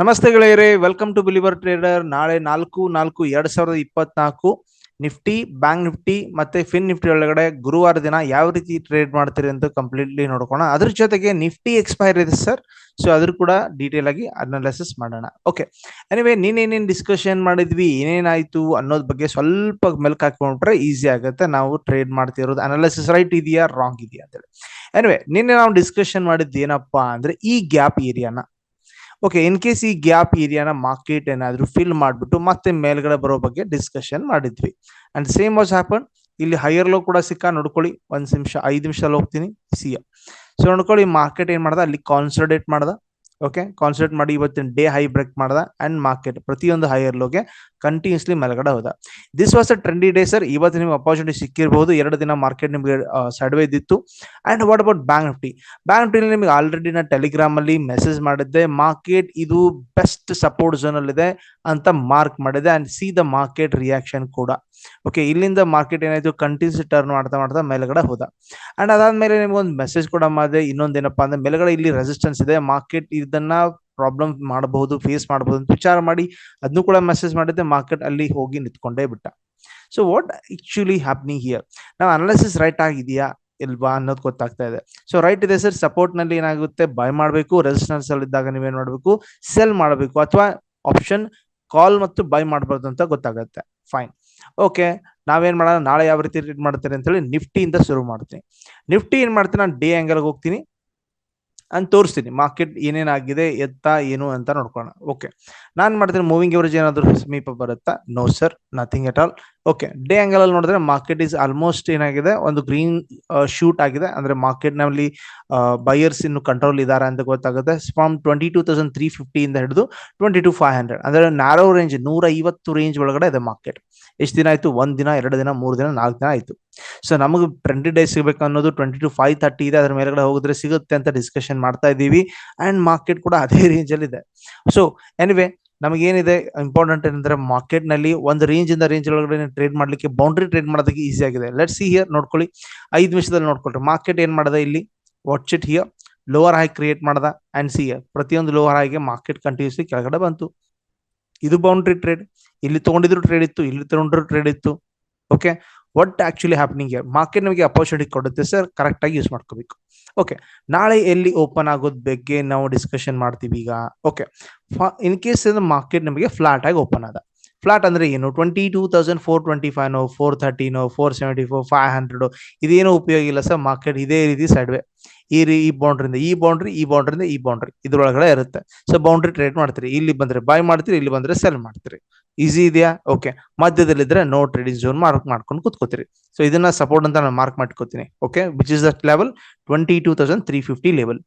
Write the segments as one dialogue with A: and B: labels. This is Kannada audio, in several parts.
A: ನಮಸ್ತೆ ಗೆಳೆಯರೇ ವೆಲ್ಕಮ್ ಟು ಬಿಲಿವರ್ ಟ್ರೇಡರ್ ನಾಳೆ ನಾಲ್ಕು ನಾಲ್ಕು, ಎರಡ್ ಸಾವಿರದ ಇಪ್ಪತ್ನಾಲ್ಕು ನಿಫ್ಟಿ ಬ್ಯಾಂಕ್ ನಿಫ್ಟಿ ಮತ್ತೆ ಫಿನ್ ನಿಫ್ಟಿ ಒಳಗಡೆ ಗುರುವಾರ ದಿನ ಯಾವ ರೀತಿ ಟ್ರೇಡ್ ಮಾಡ್ತೀರಿ ಅಂತ ಕಂಪ್ಲೀಟ್ಲಿ ನೋಡ್ಕೋಣ ಅದ್ರ ಜೊತೆಗೆ ನಿಫ್ಟಿ ಎಕ್ಸ್ಪೈರ್ ಇದೆ ಸರ್ ಸೊ ಅದ್ರ ಕೂಡ ಡೀಟೇಲ್ ಆಗಿ ಅನಾಲಿಸಿಸ್ ಮಾಡೋಣ. ಓಕೆ ಎನಿವೆ ನೀನೇನೇನ್ ಡಿಸ್ಕಷನ್ ಮಾಡಿದ್ವಿ, ಏನೇನಾಯ್ತು ಅನ್ನೋದ್ ಬಗ್ಗೆ ಸ್ವಲ್ಪ ಮೆಲ್ಕ್ ಹಾಕೊಂಡ್ರೆ ಈಸಿ ಆಗುತ್ತೆ. ನಾವು ಟ್ರೇಡ್ ಮಾಡ್ತಿರೋದು ಅನಾಲಿಸಿಸ್ ರೈಟ್ ಇದೆಯಾ ರಾಂಗ್ ಇದೆಯಾ ಅಂತೇಳಿ. ಎನಿವೆ ನಿನ್ನೆ ನಾವು ಡಿಸ್ಕಷನ್ ಮಾಡಿದ್ದು ಏನಪ್ಪಾ ಅಂದ್ರೆ ಈ ಗ್ಯಾಪ್ ಏರಿಯಾನ ಓಕೆ ಇನ್ ಕೇಸ್ ಈ ಗ್ಯಾಪ್ ಏರಿಯಾನ ಮಾರ್ಕೆಟ್ ಏನಾದ್ರೂ ಫಿಲ್ ಮಾಡ್ಬಿಟ್ಟು ಮತ್ತೆ ಮೇಲ್ಗಡೆ ಬರೋ ಬಗ್ಗೆ ಡಿಸ್ಕಷನ್ ಮಾಡಿದ್ವಿ. ಅಂಡ್ ಸೇಮ್ ವಾಸ್ ಹ್ಯಾಪನ್ ಇಲ್ಲಿ ಹೈಯರ್ ಲೋ ಕೂಡ ಸಿಕ್ಕ? ನೋಡ್ಕೊಳ್ಳಿ. ಒಂದ್ ನಿಮಿಷ, ಐದು ನಿಮಿಷದಲ್ಲಿ ಹೋಗ್ತೀನಿ. ಸಿ ಸೊ ನೋಡ್ಕೊಳ್ಳಿ ಮಾರ್ಕೆಟ್ ಏನ್ ಮಾಡ್ದ? ಅಲ್ಲಿ ಕಾನ್ಸಂಟ್ರೇಟ್ ಮಾಡ್ದ. ಓಕೆ ಕಾನ್ಸಂಟ್ರೇಟ್ ಮಾಡಿ ಇವತ್ತಿನ ಡೇ ಹೈ ಬ್ರೇಕ್ ಮಾಡ್ದ ಅಂಡ್ ಮಾರ್ಕೆಟ್ ಪ್ರತಿಯೊಂದು ಹೈಯರ್ ಲೋಗೆ ಕಂಟಿನ್ಯೂಸ್ಲಿ ಮೇಲ್ಗಡೆ ಹೋದ. This was a trendy day sir ಇವತ್ತು ನಿಮ್ಗೆ ಅಪಾರ್ಚುನಿಟಿ ಸಿಕ್ಕಿರಬಹುದು ಎರಡು ದಿನ ಮಾರ್ಕೆಟ್ ನಿಮಗೆ ಸಡ್ವೆ ಇದ್ದಿತ್ತು. And what about bank nifty bank nifty ನಿಮಗೆ ಆಲ್ರೆಡಿ ನಾ ಟೆಲಿಗ್ರಾಮ್ ಅಲ್ಲಿ ಮೆಸೇಜ್ ಮಾಡಿದ್ದೆ. ಮಾರ್ಕೆಟ್ ಇದು ಬೆಸ್ಟ್ ಸಪೋರ್ಟ್ ಝೋನ್ ಅಲ್ಲಿ ಇದೆ ಅಂತ ಮಾರ್ಕ್ ಮಾಡಿದೆ. And see the market reaction ಕೂಡ. ಓಕೆ ಇಲ್ಲಿಂದ ಮಾರ್ಕೆಟ್ ಏನಾಯ್ತು? ಕಂಟಿನ್ಯೂಸ್ ಟರ್ನ್ ಮಾಡ್ತಾ ಮಾಡ್ತಾ ಮೇಲ್ಗಡೆ ಹೋದ. ಅಂಡ್ ಅದಾದ್ಮೇಲೆ ನಿಮ್ಗೆ ಒಂದು ಮೆಸೇಜ್ ಕೂಡ ಮಾಡಿದೆ. ಇನ್ನೊಂದೇನಪ್ಪ ಅಂದ್ರೆ ಮೇಲ್ಗಡೆ ಇಲ್ಲಿ ರೆಸಿಸ್ಟೆನ್ಸ್ ಇದೆ. ಮಾರ್ಕೆಟ್ ಇದನ್ನ ಪ್ರಾಬ್ಲಮ್ ಮಾಡಬಹುದು ಫೇಸ್ ಮಾಡಬಹುದು ಅಂತ ವಿಚಾರ ಮಾಡಿ ಅದನ್ನು ಕೂಡ ಮೆಸೇಜ್ ಮಾಡಿದ್ದೆ. ಮಾರ್ಕೆಟ್ ಅಲ್ಲಿ ಹೋಗಿ ನಿಂತ್ಕೊಂಡೇ ಬಿಟ್ಟ. So what actually happening here ನಾವು ಅನಾಲಿಸಿಸ್ ರೈಟ್ ಆಗಿದೆಯಾ ಇಲ್ವಾ ಅನ್ನೋದು ಗೊತ್ತಾಗ್ತಾ ಇದೆ. ಸೊ ರೈಟ್ ಇದೆ ಸರ್ ಸಪೋರ್ಟ್ನಲ್ಲಿ ಏನಾಗುತ್ತೆ? ಬೈ ಮಾಡಬೇಕು. ರೆಸಿಸ್ಟೆನ್ಸ್ ಅಲ್ಲಿ ಇದ್ದಾಗ ನೀವೇನ್ ಮಾಡಬೇಕು? ಸೆಲ್ ಮಾಡಬೇಕು. ಅಥವಾ ಆಪ್ಷನ್ ಕಾಲ್ ಮತ್ತು ಬೈ ಮಾಡಬಾರ್ದು ಅಂತ ಗೊತ್ತಾಗುತ್ತೆ. ಫೈನ್ ಓಕೆ ನಾವೇನು ಮಾಡೋಣ? ನಾಳೆ ಯಾವ ರೀತಿ ರೀಡ್ ಮಾಡ್ತೀರಿ ಅಂತ ಹೇಳಿ ನಿಫ್ಟಿಯಿಂದ ಶುರು ಮಾಡ್ತೀನಿ. ನಿಫ್ಟಿ ಏನು ಮಾಡ್ತೀನಿ? ನಾನು ಡೇ ಆ್ಯಂಗಲ್ಗೆ ಹೋಗ್ತೀನಿ. ಅಂತ ತೋರಿಸ್ತೀನಿ. ಮಾರ್ಕೆಟ್ ಏನೇನಾಗಿದೆ ಎತ್ತ, ಏನು ಅಂತ ನೋಡ್ಕೋಣ ಓಕೆ ನಾನು ಮಾಡ್ತೀನಿ ಮೂವಿಂಗ್ ಎವರೇಜ್ ಏನಾದರೂ ಸಮೀಪ ಬರುತ್ತಾ? No sir nothing at all okay day angle ಅಲ್ಲಿ ನೋಡಿದ್ರೆ ಮಾರ್ಕೆಟ್ ಇಸ್ ಆಲ್ಮೋಸ್ಟ್ ಏನಾಗಿದೆ? ಒಂದು ಗ್ರೀನ್ ಶೂಟ್ ಆಗಿದೆ. ಅಂದ್ರೆ ಮಾರ್ಕೆಟ್ನಲ್ಲಿ ಬೈಯರ್ಸ್ ಇನ್ನು ಕಂಟ್ರೋಲ್ ಇದಾರೆ ಅಂತ ಗೊತ್ತಾಗುತ್ತೆ. From twenty two thousand three fifty ಇಂದ ಹಿಡಿದು ಟ್ವೆಂಟಿ ಟು ಫೈವ್ ಹಂಡ್ರೆಡ್ ಅಂದ್ರೆ ನ್ಯಾರೋ ರೇಂಜ್ ನೂರ ಐವತ್ತು ರೇಂಜ್ ಒಳಗಡೆ ಇದೆ ಮಾರ್ಕೆಟ್ ಎಷ್ಟು ದಿನ ಆಯ್ತು? ಒಂದ್ ದಿನ, ಎರಡು ದಿನ, ಮೂರು ದಿನ, ನಾಲ್ಕು ದಿನ ಆಯ್ತು. ಸೊ ನಮಗೆ ಟ್ವೆಂಟಿ ಡೇಸ್ ಸಿಗಬೇಕು ಅನ್ನೋದು ಟ್ವೆಂಟಿ ಟು ಫೈವ್ ತರ್ಟಿ ಇದೆ. ಅದ್ರ ಮೇಲ್ಗಡೆ ಹೋಗಿದ್ರೆ ಸಿಗುತ್ತೆ ಅಂತ ಡಿಸ್ಕಷನ್ ಮಾಡ್ತಾ ಇದ್ದೀವಿ. ಅಂಡ್ ಮಾರ್ಕೆಟ್ ಕೂಡ ಅದೇ ರೇಂಜ್ ಅಲ್ಲಿ ಇದೆ. ಸೊ ಎನಿವೆ ನಮಗೇನಿದೆ ಇಂಪಾರ್ಟೆಂಟ್ ಏನಂದ್ರೆ ಮಾರ್ಕೆಟ್ನಲ್ಲಿ ಒಂದು ರೇಂಜ್ ಇಂದ ರೇಂಜ್ ಒಳಗಡೆ ಟ್ರೇಡ್ ಮಾಡ್ಲಿಕ್ಕೆ ಬೌಂಡ್ರಿ ಟ್ರೇಡ್ ಮಾಡೋದಕ್ಕೆ ಈಸಿ ಆಗಿದೆ. ಲೆಟ್ ಸಿ ಹಿಯರ್ ನೋಡ್ಕೊಳ್ಳಿ. ಐದು ನಿಮಿಷದಲ್ಲಿ ನೋಡ್ಕೊಳ್ರಿ. ಮಾರ್ಕೆಟ್ ಏನ್ ಮಾಡದ ಇಲ್ಲಿ? Watch it here lower high create ಮಾಡದ ಅಂಡ್ ಸಿ ಹಿಯರ್ ಪ್ರತಿಯೊಂದು ಲೋವರ್ ಹೈಗೆ ಮಾರ್ಕೆಟ್ ಕಂಟಿನ್ಯೂಸ್ ಕೆಳಗಡೆ ಬಂತು. ಇದು ಬೌಂಡ್ರಿ ಟ್ರೇಡ್ ಇಲ್ಲಿ ತಗೊಂಡಿದ್ರು ಟ್ರೇಡ್ ಇತ್ತು, ಇಲ್ಲಿ ತಗೊಂಡ್ರು ಟ್ರೇಡ್ ಇತ್ತು. Okay what actually happening here market ನಮಗೆ ಅಪರ್ಚುನಿಟಿ ಕೊಡುತ್ತೆ ಸರ್ ಕರೆಕ್ಟಾಗಿ ಯೂಸ್ ಮಾಡ್ಕೋಬೇಕು. ಓಕೆ ನಾಳೆ ಎಲ್ಲಿ ಓಪನ್ ಆಗೋದ್ ಬಗ್ಗೆ ನಾವು ಡಿಸ್ಕಷನ್ ಮಾಡ್ತೀವಿ ಈಗ. ಓಕೆ ಇನ್ ಕೇಸ್ ಮಾರ್ಕೆಟ್ ನಮಗೆ ಫ್ಲಾಟ್ ಆಗಿ ಓಪನ್ ಆದ. ಫ್ಲಾಟ್ ಅಂದ್ರೆ ಏನು? Twenty two thousand four twenty five no four thirty no four seventy four five hundred ಇದೇನು ಉಪಯೋಗ ಇಲ್ಲ ಸರ್ ಮಾರ್ಕೆಟ್ ಇದೇ ರೀತಿ ಸೈಡ್ವೆ ಈ ರೀ, ಈ ಬೌಂಡ್ರಿಂದ ಈ ಬೌಂಡ್ರಿ ಈ ಬೌಂಡ್ರಿಂದ ಈ ಬೌಂಡ್ರಿ ಇದ್ರೊಳಗಡೆ ಇರುತ್ತೆ. ಸೊ ಬೌಂಡ್ರಿ ಟ್ರೇಡ್ ಮಾಡ್ತೀರಿ. ಇಲ್ಲಿ ಬಂದ್ರೆ ಬೈ ಮಾಡ್ತೀರಿ, ಇಲ್ಲಿ ಬಂದ್ರೆ ಸೆಲ್ ಮಾಡ್ತೀರಿ. ಈಸಿ ಇದೆಯಾ? ಓಕೆ ಮಧ್ಯದಲ್ಲಿದ್ರೆ ನೋ ಟ್ರೇಡಿಂಗ್ ಝೋನ್ ಮಾರ್ಕ್ ಮಾಡ್ಕೊಂಡು ಕೂತ್ಕೋತೀರಿ. ಸೊ ಇದನ್ನ ಸಪೋರ್ಟ್ ಅಂತ ನಾನು ಮಾರ್ಕ್ ಮಾಡ್ಕೋತೀನಿ. Okay which is that level twenty two thousand three fifty level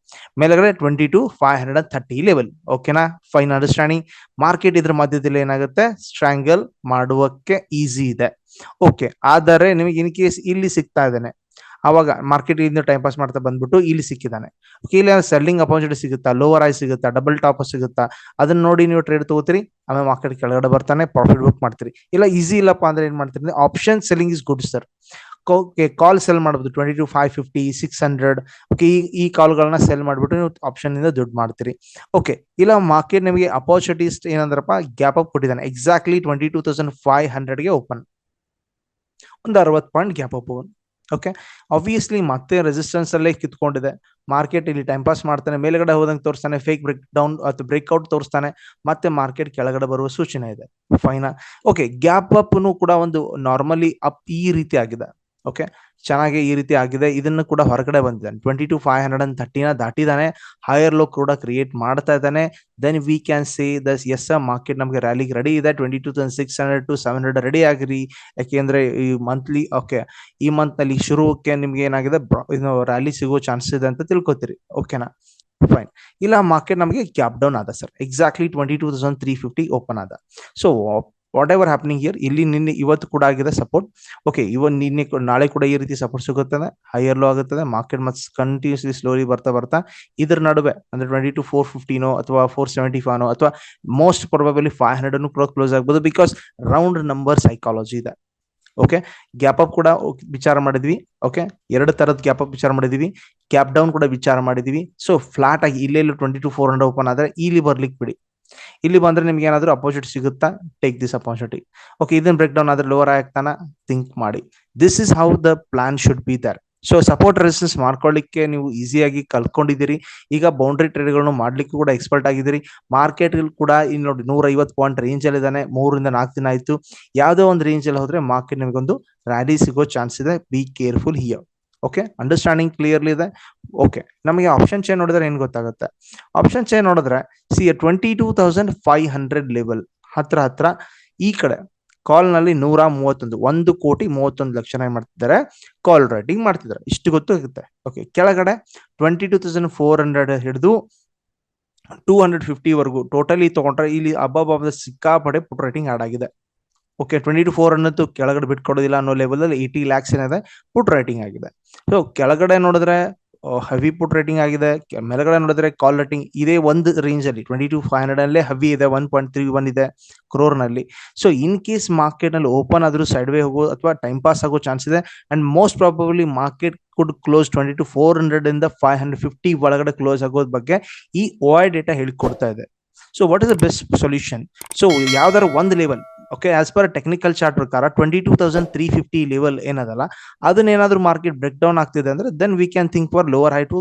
A: ಮೇಲೆಗಡೆ twenty two five hundred and thirty level ಓಕೆನಾ ಫೈನ್ ಅಂಡರ್ಸ್ಟ್ಯಾಂಡಿಂಗ್ ಮಾರ್ಕೆಟ್ ಇದ್ರ ಮಧ್ಯದಲ್ಲಿ ಏನಾಗುತ್ತೆ? ಸ್ಟ್ರಾಂಗಲ್ ಮಾಡುವಕ್ಕೆ ಈಸಿ ಇದೆ. ಓಕೆ ಆದರೆ ನಿಮಗೆ ಇನ್ ಕೇಸ್ ಇಲ್ಲಿ ಸಿಗ್ತಾ ಇದ್ದಾನೆ. ಅವಾಗ ಮಾರ್ಕೆಟ್ ಇಂದ ಟೈಮ್ ಪಾಸ್ ಮಾಡ್ತಾ ಬಂದ್ಬಿಟ್ಟು ಇಲ್ಲಿ ಸಿಕ್ಕಿದ್ದಾನೆ. ಇಲ್ಲಿ ಸೆಲ್ಲಿಂಗ್ ಅಪರ್ಚುನಿಟಿ ಸಿಗುತ್ತಾ? ಲೋವರ್ ಐ ಸಿಗುತ್ತಾ? ಡಬಲ್ ಟಾಪ್ ಸಿಗುತ್ತಾ? ಅದನ್ನ ನೋಡಿ ನೀವು ಟ್ರೇಡ್ ತಗೋತೀರಿ, ಆಮೇಲೆ ಮಾರ್ಕೆಟ್ ಕೆಳಗಡೆ ಬರ್ತಾನೆ ಪ್ರಾಫಿಟ್ ಬುಕ್ ಮಾಡ್ತೀರಿ. ಇಲ್ಲ ಈಸಿ ಇಲ್ಲಪ್ಪ ಅಂದ್ರೆ ಏನ್ ಮಾಡ್ತೀರಿ option selling is good sir call sell ಮಾಡಬಹುದು twenty two five fifty six hundred okay ಈ ಈ ಕಾಲ್ಗಳನ್ನ ಸೆಲ್ ಮಾಡ್ಬಿಟ್ಟು ನೀವು ಆಪ್ಷನ್ ಇಂದ ದುಡ್ಡು ಮಾಡ್ತೀರಿ. ಓಕೆ ಇಲ್ಲ ಮಾರ್ಕೆಟ್ ನಿಮಗೆ ಅಪರ್ಚುನಿಟೀಸ್ ಏನಂದ್ರಪ್ಪ? ಗ್ಯಾಪ್ ಅಪ್ ಕೊಟ್ಟಿದ್ದಾನೆ. Exactly twenty two thousand five ಹಂಡ್ರೆಡ್ಗೆ open ಒಂದು ಅರವತ್ತು point gap up okay obviously ಮತ್ತೆ ರೆಸಿಸ್ಟೆನ್ಸ್ ಅಲ್ಲೇ ಕಿತ್ಕೊಂಡಿದೆ. ಮಾರ್ಕೆಟ್ ಇಲ್ಲಿ ಟೈಮ್ ಪಾಸ್ ಮಾಡ್ತಾನೆ, ಮೇಲ್ಗಡೆ ಹೋದಂಗೆ ತೋರಿಸ್ತಾನೆ ಫೇಕ್ ಬ್ರೇಕ್ ಡೌನ್ ಅಥವಾ ಬ್ರೇಕ್ಔಟ್ ತೋರಿಸ್ತಾನೆ, ಮತ್ತೆ ಮಾರ್ಕೆಟ್ ಕೆಳಗಡೆ ಬರುವ ಸೂಚನೆ ಇದೆ. ಫೈನಲ್ ಓಕೆ ಗ್ಯಾಪ್ ಅಪ್ ಕೂಡ ಒಂದು ನಾರ್ಮಲಿ ಅಪ್ ಈ ರೀತಿ ಆಗಿದೆ. ಓಕೆ ಚೆನ್ನಾಗಿ ಈ ರೀತಿ ಆಗಿದೆ. ಇದನ್ನು ಕೂಡ ಹೊರಗಡೆ ಬಂದಿದ್ದಾನೆ. Twenty two five hundred and ಥರ್ಟಿನ ದಾಟಿದಾನೆ. ಹೈಯರ್ ಲೋ ಕೂಡ ಕ್ರಿಯೇಟ್ ಮಾಡ್ತಾ ಇದ್ದಾನೆ. Then we can see this is market ನಮಗೆ ರ್ಯಾಲಿಗೆ ರೆಡಿ ಇದೆ. Twenty two thousand six hundred to seven hundred ready ಆಗಿರಿ. ಯಾಕೆಂದ್ರೆ ಈ ಮಂತ್ಲಿ ಓಕೆ ಈ ಮಂತ್ನಲ್ಲಿ ಶುರುಕ್ಕೆ ನಿಮ್ಗೆ ಏನಾಗಿದೆ? ರ್ಯಾಲಿ ಸಿಗೋ ಚಾನ್ಸಸ್ ಇದೆ ಅಂತ ತಿಳ್ಕೊತೀರಿ. ಓಕೆನಾ ಫೈನ್ ಇಲ್ಲ ಮಾರ್ಕೆಟ್ ನಮಗೆ ಕ್ಯಾಪ್ ಡೌನ್ ಆದ sir. Exactly twenty two thousand three fifty open ಆದ. So what ever happening here ಇಲ್ಲಿ ನಿನ್ನೆ ಇವತ್ತು ಕೂಡ ಆಗಿದೆ ಸಪೋರ್ಟ್ ಓಕೆ ಇವನ್ ನಿನ್ನೆ ನಾಳೆ ಕೂಡ ಈ ರೀತಿ ಸಪೋರ್ಟ್ ಸಿಗುತ್ತದೆ. ಹೈಯರ್ ಲೋ ಆಗುತ್ತದೆ. ಮಾರ್ಕೆಟ್ ಮತ್ತೆ ಕಂಟಿನ್ಯೂಸ್ಲಿ ಸ್ಲೋಲಿ ಬರ್ತಾ ಬರ್ತಾ ಇದ್ರ ನಡುವೆ ಅಂದ್ರೆ ಟ್ವೆಂಟಿ ಟು ಫೋರ್ ಫಿಫ್ಟೀನೋ ಅಥವಾ ಫೋರ್ ಸೆವೆಂಟಿ ಫೈವ್ ಅಥವಾ ಮೋಸ್ಟ್ ಪ್ರಾಬಬಲಿ ಫೈವ್ ಹಂಡ್ರೆಡ್ ಕೂಡ ಕ್ಲೋಸ್ ಆಗ್ಬೋದು ಬಿಕಾಸ್ ರೌಂಡ್ ನಂಬರ್ ಸೈಕಾಲಜಿ ಇದೆ. ಓಕೆ ಗ್ಯಾಪ್ ಅಪ್ ಕೂಡ ವಿಚಾರ ಮಾಡಿದ್ವಿ. ಓಕೆ ಎರಡು ತರದ ಗ್ಯಾಪ್ ಅಪ್ ವಿಚಾರ ಮಾಡಿದ್ವಿ. ಗ್ಯಾಪ್ ಡೌನ್ ಕೂಡ ವಿಚಾರ ಮಾಡಿದ್ವಿ. ಸೊ ಫ್ಲಾಟ್ ಆಗಿ ಇಲ್ಲೇ twenty two four hundred open ಆದ್ರೆ ಇಲ್ಲಿ ಬರ್ಲಿಕ್ಕೆ ಬಿಡಿ. ಇಲ್ಲಿ ಬಂದ್ರೆ ನಿಮ್ಗೆ ಏನಾದ್ರು ಅಪೋಸಿಟ್ ಸಿಗುತ್ತಾ? ಟೇಕ್ ದಿಸ್ ಅಪೋಸಿಟಿ ಓಕೆ ಇದನ್ನ ಬ್ರೇಕ್ ಡೌನ್ ಆದ್ರೆ ಲೋವರ್ ಆಗ್ತಾನ? ಥಿಂಕ್ ಮಾಡಿ. This is how the plan should be there so support resistance ಮಾಡ್ಕೊಳ್ಳಿಕ್ಕೆ ನೀವು ಈಸಿಯಾಗಿ ಕಲ್ತ್ಕೊಂಡಿದ್ದೀರಿ. ಈಗ ಬೌಂಡ್ರಿ ಟ್ರೇಡ್ಗಳನ್ನು ಮಾಡ್ಲಿಕ್ಕೆ ಕೂಡ ಎಕ್ಸ್ಪರ್ಟ್ ಆಗಿದ್ದೀರಿ. ಮಾರ್ಕೆಟ್ ಕೂಡ ಇಲ್ಲಿ ನೋಡಿ ನೂರ ಐವತ್ತು ಪಾಯಿಂಟ್ ರೇಂಜ್ ಅಲ್ಲಿ ಇದಾನೆ ಮೂರರಿಂದ ನಾಲ್ಕು ದಿನ ಆಯ್ತು. ಯಾವುದೋ ಒಂದು ರೇಂಜ್ ಅಲ್ಲಿ ಹೋದ್ರೆ ಮಾರ್ಕೆಟ್ ನಿಮಗೊಂದು ರ್ಯಾಲಿ ಸಿಗೋ ಚಾನ್ಸ್ ಇದೆ. Be careful here okay understanding clearly ಇದೆ. ಓಕೆ ನಮಗೆ ಆಪ್ಷನ್ ಚೇನ್ ನೋಡಿದ್ರೆ ಏನು ಗೊತ್ತಾಗುತ್ತೆ? ಆಪ್ಷನ್ ಚೇನ್ ನೋಡಿದ್ರೆ see twenty two thousand five hundred level ಹತ್ರ ಹತ್ರ, ಈ ಕಡೆ ಕಾಲ್ನಲ್ಲಿ ನೂರ ಮೂವತ್ತೊಂದು, ಒಂದು ಕೋಟಿ ಮೂವತ್ತೊಂದು ಲಕ್ಷ ಏನ್ ಮಾಡ್ತಿದ್ದಾರೆ. ಕಾಲ್ ರೈಟಿಂಗ್ ಮಾಡ್ತಿದ್ದಾರೆ. ಇಷ್ಟು ಗೊತ್ತಾಗುತ್ತೆ ಓಕೆ ಕೆಳಗಡೆ twenty two thousand four hundred ಹಿಡಿದು ಟೂ ಹಂಡ್ರೆಡ್ ಫಿಫ್ಟಿ ವರೆಗೂ ಟೋಟಲಿ ತಗೊಂಡ್ರೆ, ಇಲ್ಲಿ ಅಬ್ಬಬ್ಬ ಸಿಕ್ಕಾಪಡೆ ಪುಟ್ ರೈಟಿಂಗ್ ಆಡ್ ಆಗಿದೆ. ಓಕೆ ಟ್ವೆಂಟಿ ಟು ಫೋರ್ ಅನ್ನೋದು ಕೆಳಗಡೆ ಬಿಟ್ಕೊಡೋದಿಲ್ಲ ಅನ್ನೋ ಲೆವೆಲ್ ಅಲ್ಲಿ ಏಯ್ಟಿ ಲ್ಯಾಕ್ಸ್ ಏನಿದೆ ಪುಟ್ ರೇಟಿಂಗ್ ಆಗಿದೆ. ಸೊ ಕೆಳಗಡೆ ನೋಡಿದ್ರೆ ಹೆವಿ ಪುಟ್ ರೇಟಿಂಗ್ ಆಗಿದೆ. ಮೇಲ್ಗಡೆ ನೋಡಿದ್ರೆ ಕಾಲ್ ರೇಟಿಂಗ್ ಇದೇ ಒಂದು ರೇಂಜ್ ಅಲ್ಲಿ ಟ್ವೆಂಟಿ ಟು ಫೈವ್ ಹಂಡ್ರೆಡ್ ಅಲ್ಲೇ ಹೆವಿ ಇದೆ ಒನ್ ಪಾಯಿಂಟ್ ತ್ರೀ ಒನ್ ಇದೆ ಕ್ರೋರ್ನಲ್ಲಿ. ಸೊ ಇನ್ ಕೇಸ್ ಮಾರ್ಕೆಟ್ನಲ್ಲಿ ಓಪನ್ ಆದ್ರೂ ಸೈಡ್ ವೇ ಹೋಗೋ ಅಥವಾ ಟೈಮ್ ಪಾಸ್ ಆಗೋ ಚಾನ್ಸ್ ಇದೆ and most probably market could close twenty two four hundred ಇಂದ ಫೈವ್ ಹಂಡ್ರೆಡ್ ಫಿಫ್ಟಿ ಒಳಗಡೆ ಕ್ಲೋಸ್ ಆಗೋದ್ ಬಗ್ಗೆ ಈ ಓ ಡೇಟಾ ಹೇಳಿಕೊಡ್ತಾ ಇದೆ. So what is the best solution so ಯಾವ್ದಾರ ಒಂದು level okay as per technical chart ಪ್ರಕಾರ twenty two thousand three fifty level ಏನದಲ್ಲ, ಅದನ್ನೇನಾದ್ರೂ ಮಾರ್ಕೆಟ್ ಬ್ರೇಕ್ ಡೌನ್ ಆಗ್ತಿದೆ ಅಂದ್ರೆ then we can think for lower high to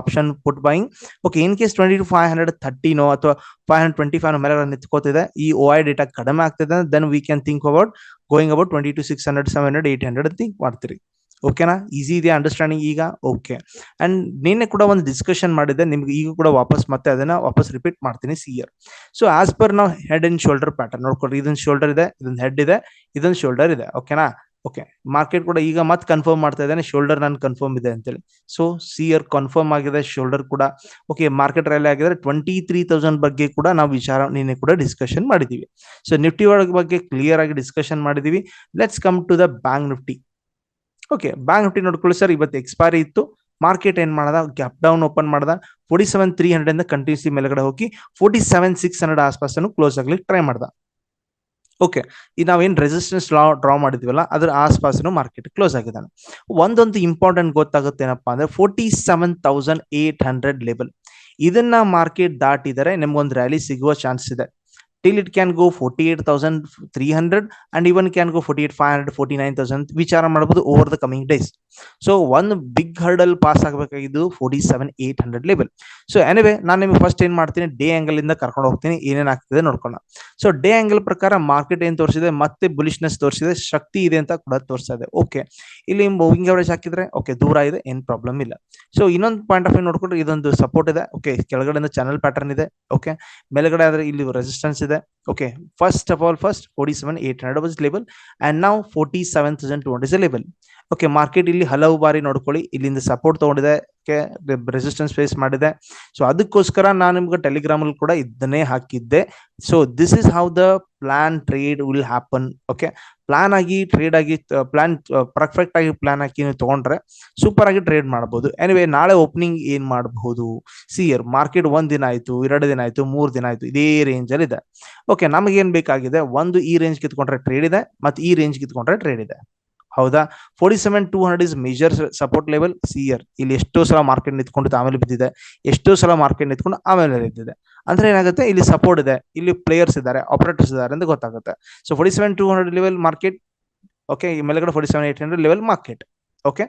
A: option put buying okay in case twenty two five hundred ಥರ್ಟಿನೋ ಅಥವಾ ಫೈವ್ ಹಂಡ್ರೆಡ್ ಟ್ವೆಂಟಿ ಫೈವ್ ಮೇಲೆ ನಿಂತ್ಕೋತಿದೆ, ಈ ಓ ಐ ಡೇಟಾ ಕಡಿಮೆ ಆಗ್ತಿದೆ then we can think about going about twenty two six hundred seven hundred eight hundred think ಮಾಡ್ತೀರಿ. ಓಕೆನಾ ಈಸಿ ಇದೆಯಾ ಅಂಡರ್ಸ್ಟ್ಯಾಂಡಿಂಗ್ ಈಗ? ಓಕೆ ಅಂಡ್ ನಿನ್ನೆ ಕೂಡ ಒಂದು ಡಿಸ್ಕಷನ್ ಮಾಡಿದ್ದೆ, ನಿಮ್ಗೆ ಈಗ ಕೂಡ ವಾಪಸ್ ಮತ್ತೆ ಅದನ್ನ ವಾಪಸ್ ರಿಪೀಟ್ ಮಾಡ್ತೀನಿ see here so as per ನಾವು ಹೆಡ್ ಅಂಡ್ ಶೋಲ್ಡರ್ ಪ್ಯಾಟರ್ನ್ ನೋಡ್ಕೊಳ್ರಿ, ಇದೊಂದು ಶೋಲ್ಡರ್ ಇದೆ, ಇದೊಂದು ಹೆಡ್ ಇದೆ, ಇದೊಂದು ಶೋಲ್ಡರ್ ಇದೆ. ಓಕೆನಾ ಓಕೆ ಮಾರ್ಕೆಟ್ ಕೂಡ ಈಗ ಮತ್ತೆ ಕನ್ಫರ್ಮ್ ಮಾಡ್ತಾ ಇದ್ದಾನೆ ಶೋಲ್ಡರ್ ನಾನು ಕನ್ಫರ್ಮ್ ಇದೆ ಅಂತೇಳಿ. ಸೊ ಸಿ ಇಯರ್ ಕನ್ಫರ್ಮ್ ಆಗಿದೆ ಶೋಲ್ಡರ್ ಕೂಡ. ಓಕೆ ಮಾರ್ಕೆಟ್ ರ್ಯಾಲಿ ಆಗಿದ್ರೆ ಟ್ವೆಂಟಿ ತ್ರೀ ತೌಸಂಡ್ ಬಗ್ಗೆ ಕೂಡ ನಾವು ವಿಚಾರ, ನಿನ್ನೆ ಕೂಡ ಡಿಸ್ಕಷನ್ ಮಾಡಿದೀವಿ. ಸೊ ನಿಫ್ಟಿ ಒಳಗೆ ಬಗ್ಗೆ ಕ್ಲಿಯರ್ ಆಗಿ ಡಿಸ್ಕಷನ್ ಮಾಡಿದೀವಿ. Let's come to the Bank Nifty okay Bank Nifty ನೋಡ್ಕೊಳ್ಳಿ ಸರ್ ಇವತ್ತು ಎಕ್ಸ್ಪೈರಿ ಇತ್ತು. ಮಾರ್ಕೆಟ್ ಏನ್ ಮಾಡದ? ಗ್ಯಾಪ್ ಡೌನ್ ಓಪನ್ ಮಾಡದ. ಫೋರ್ಟಿ ಸೆವೆನ್ ತ್ರೀ ಹಂಡ್ರೆಡ್ ಇಂದ ಕಂಟಿನ್ಯೂಸ್ಲಿ ಮೇಲ್ಗಡೆ ಹೋಗಿ ಫೋರ್ಟಿ ಸೆವೆನ್ ಸಿಕ್ಸ್ ಹಂಡ್ರೆಡ್ ಆಸ್ಪಾಸ್ ಕ್ಲೋಸ್ ಆಗ್ಲಿಕ್ಕೆ ಟ್ರೈ ಮಾಡ್ದ. ಓಕೆ ಈಗ ನಾವೇನ್ ರೆಸಿಸ್ಟೆನ್ಸ್ ಡ್ರಾ ಮಾಡಿದ್ವಲ್ಲ, ಅದ್ರ ಆಸ್ಪಾಸನು ಮಾರ್ಕೆಟ್ ಕ್ಲೋಸ್ ಆಗಿದ್ದಾನೆ. ಒಂದೊಂದು ಇಂಪಾರ್ಟೆಂಟ್ ಗೊತ್ತಾಗುತ್ತೆ ಏನಪ್ಪಾ ಅಂದ್ರೆ forty seven thousand eight hundred level ಇದನ್ನ ಮಾರ್ಕೆಟ್ ದಾಟಿದರೆ ನಿಮ್ಗೊಂದು ರ್ಯಾಲಿ ಸಿಗುವ ಚಾನ್ಸ್ ಇದೆ. till it can go forty eight thousand three hundred and even can go forty eight five hundred forty nine thousand ವಿಚಾರ ಮಾಡಬಹುದು over the coming days So ಒಂದು big hurdle pass ಆಗಬೇಕಾಗಿದ್ದು forty seven eight hundred level so anyway ನಾನು ನಿಮ್ಗೆ ಫಸ್ಟ್ ಏನ್ ಮಾಡ್ತೀನಿ? ಡೇ ಆಂಗಲ್ ಇಂದ ಕರ್ಕೊಂಡು ಹೋಗ್ತೀನಿ. ಏನೇನ್ ಆಗ್ತಿದೆ ನೋಡ್ಕೊಳ್ಳೋಣ. ಸೊ ಡೇ ಆಂಗಲ್ ಪ್ರಕಾರ ಮಾರ್ಕೆಟ್ ಏನ್ ತೋರಿಸಿದೆ? ಮತ್ತೆ ಬುಲಿಶ್ನೆಸ್ ತೋರಿಸಿದೆ. ಶಕ್ತಿ ಇದೆ ಅಂತ ಕೂಡ ತೋರಿಸ್ತಾ ಇದೆ. ಓಕೆ ಇಲ್ಲಿ ಮೂವಿಂಗ್ ಅವರೇಜ್ ಹಾಕಿದ್ರೆ ಓಕೆ ದೂರ ಇದೆ. ಏನ್ ಪ್ರಾಬ್ಲಮ್ ಇಲ್ಲ. ಸೊ ಇನ್ನೊಂದು ಪಾಯಿಂಟ್ ಆಫ್ ವ್ಯೂ ನೋಡ್ಕೊಂಡ್ರೆ ಇದೊಂದು ಸಪೋರ್ಟ್ ಇದೆ. ಓಕೆ ಕೆಳಗಡೆಯಿಂದ ಚಾನಲ್ ಪ್ಯಾಟರ್ನ್ ಇದೆ. ಓಕೆ ಮೇಲ್ಗಡೆ ಆದ್ರೆ ಇಲ್ಲಿ ರೆಸಿಸ್ಟೆನ್ಸ್ ಇದೆ. Okay first forty seven eight hundred was level and ನಾವು forty seven thousand two hundred level okay market ಇಲ್ಲಿ ಹಲವು ಬಾರಿ ನೋಡ್ಕೊಳ್ಳಿ, ಇಲ್ಲಿಂದ ಸಪೋರ್ಟ್ ತಗೊಂಡಿದೆ. ರೆಸಿಸ್ಟೆನ್ಸ್ ಫೇಸ್ ಮಾಡಿದೆ. ಸೊ ಅದಕ್ಕೋಸ್ಕರ ನಾನು ನಿಮ್ಗೆ ಟೆಲಿಗ್ರಾಮ್ ಅಲ್ಲಿ ಕೂಡ ಇದನ್ನೇ ಹಾಕಿದ್ದೆ. So this is how the plan trade will happen okay plan ಆಗಿ ಟ್ರೇಡ್ ಆಗಿ ಪ್ಲಾನ್ ಪರ್ಫೆಕ್ಟ್ ಆಗಿ ಪ್ಲಾನ್ ಹಾಕಿ ನೀವು ತಗೊಂಡ್ರೆ ಸೂಪರ್ ಆಗಿ ಟ್ರೇಡ್ ಮಾಡಬಹುದು ಎನಿವೆ ನಾಳೆ ಓಪನಿಂಗ್ ಏನ್ ಮಾಡಬಹುದು? ಸಿಯರ್ ಮಾರ್ಕೆಟ್ ಒಂದ್ ದಿನ ಆಯ್ತು, ಎರಡು ದಿನ ಆಯ್ತು, ಮೂರು ದಿನ ಆಯ್ತು, ಇದೇ ರೇಂಜ್ ಅಲ್ಲಿ ಇದೆ. ಓಕೆ ನಮಗೆ ಏನ್ ಬೇಕಾಗಿದೆ? ಒಂದು ಈ ರೇಂಜ್ ಕಿತ್ಕೊಂಡ್ರೆ ಟ್ರೇಡ್ ಇದೆ, ಮತ್ತೆ ಈ ರೇಂಜ್ ಕಿತ್ಕೊಂಡ್ರೆ ಟ್ರೇಡ್ ಇದೆ. ಹೌದಾ? Forty seven two hundred is major support level see here ಇಲ್ಲಿ ಎಷ್ಟೋ ಸಲ ಮಾರ್ಕೆಟ್ ನಿಂತ್ಕೊಂಡು ಆಮೇಲೆ ಬಿದ್ದಿದೆ. ಎಷ್ಟೋ ಸಲ ಮಾರ್ಕೆಟ್ ನಿಂತ್ಕೊಂಡು ಆಮೇಲೆ ಬಿದ್ದಿದೆ. ಅಂದ್ರೆ ಏನಾಗುತ್ತೆ? ಇಲ್ಲಿ ಸಪೋರ್ಟ್ ಇದೆ. ಇಲ್ಲಿ ಪ್ಲೇಯರ್ಸ್ ಇದ್ದಾರೆ ಆಪರೇಟರ್ಸ್ ಇದ್ದಾರೆ ಅಂತ ಗೊತ್ತಾಗುತ್ತೆ. So forty seven two hundred level market okay ಈ ಮೇಲ್ಗಡೆ forty seven eight hundred level market okay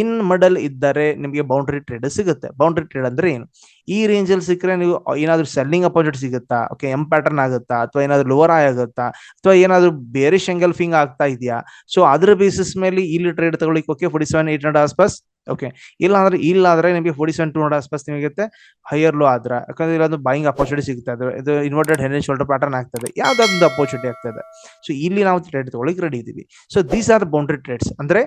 A: in middle ಇದ್ದರೆ ನಿಮಗೆ ಬೌಂಡ್ರಿ ಟ್ರೇಡ್ ಸಿಗುತ್ತೆ. ಬೌಂಡ್ರಿ ಟ್ರೇಡ್ ಅಂದ್ರೆ ಏನು? ಈ ರೇಂಜ್ ಅಲ್ಲಿ ಸಿಕ್ಕರೆ ನೀವು ಏನಾದ್ರು ಸೆಲ್ಲಿಂಗ್ ಅಪೋಸಿಟ್ ಸಿಗುತ್ತಾ? ಓಕೆ ಎಂ ಪ್ಯಾಟರ್ನ್ ಆಗುತ್ತಾ? ಅಥವಾ ಏನಾದ್ರು ಲೋವರ್ ಆಯ್ ಆಗುತ್ತಾ? ಅಥವಾ ಏನಾದ್ರು ಬೇರೆ ಶೆಂಗಲ್ಫಿಂಗ್ ಆಗ್ತಾ ಇದೆಯಾ? ಸೊ ಅದ್ರ ಬೇಸಿಸ್ ಮೇಲೆ ಇಲ್ಲಿ ಟ್ರೇಡ್ ತಗೊಳ್ಳಿಕ್ಕೆ okay forty seven eight hundred ಆಸ್ಪಾಸ್ okay ಇಲ್ಲ ಅಂದ್ರೆ ಇಲ್ಲ ನಿಮಗೆ ಫೋರ್ಟಿ ಸೆವೆನ್ ಟೂ ಹಂಡ್ರೆಡ್ ಆಸ್ಪಾಸ್ ನಿಮಗೆ ಹೈಯರ್ ಲೋ ಆದ್ರೆ. ಯಾಕಂದ್ರೆ ಇಲ್ಲೊಂದು ಬೈಯಿಂಗ್ ಅಪೋರ್ಚುನಿಟಿ ಸಿಗುತ್ತೆ. ಅದು, ಇದು ಇನ್ವರ್ಟೆಡ್ ಹೆಡ್ ಶೋಲ್ಡರ್ ಪ್ಯಾಟರ್ನ್ ಆಗ್ತದೆ. ಯಾವ್ದಾದ್ರು ಅಪೋರ್ಚುನಿಟಿ ಆಗ್ತದೆ. ಸೊ ಇಲ್ಲಿ ನಾವು ಟ್ರೇಡ್ ತಗೊಳ್ಳಿಕ್ಕೆ ರೆಡಿ ಇದೀವಿ. So these are boundary trades ಅಂದ್ರೆ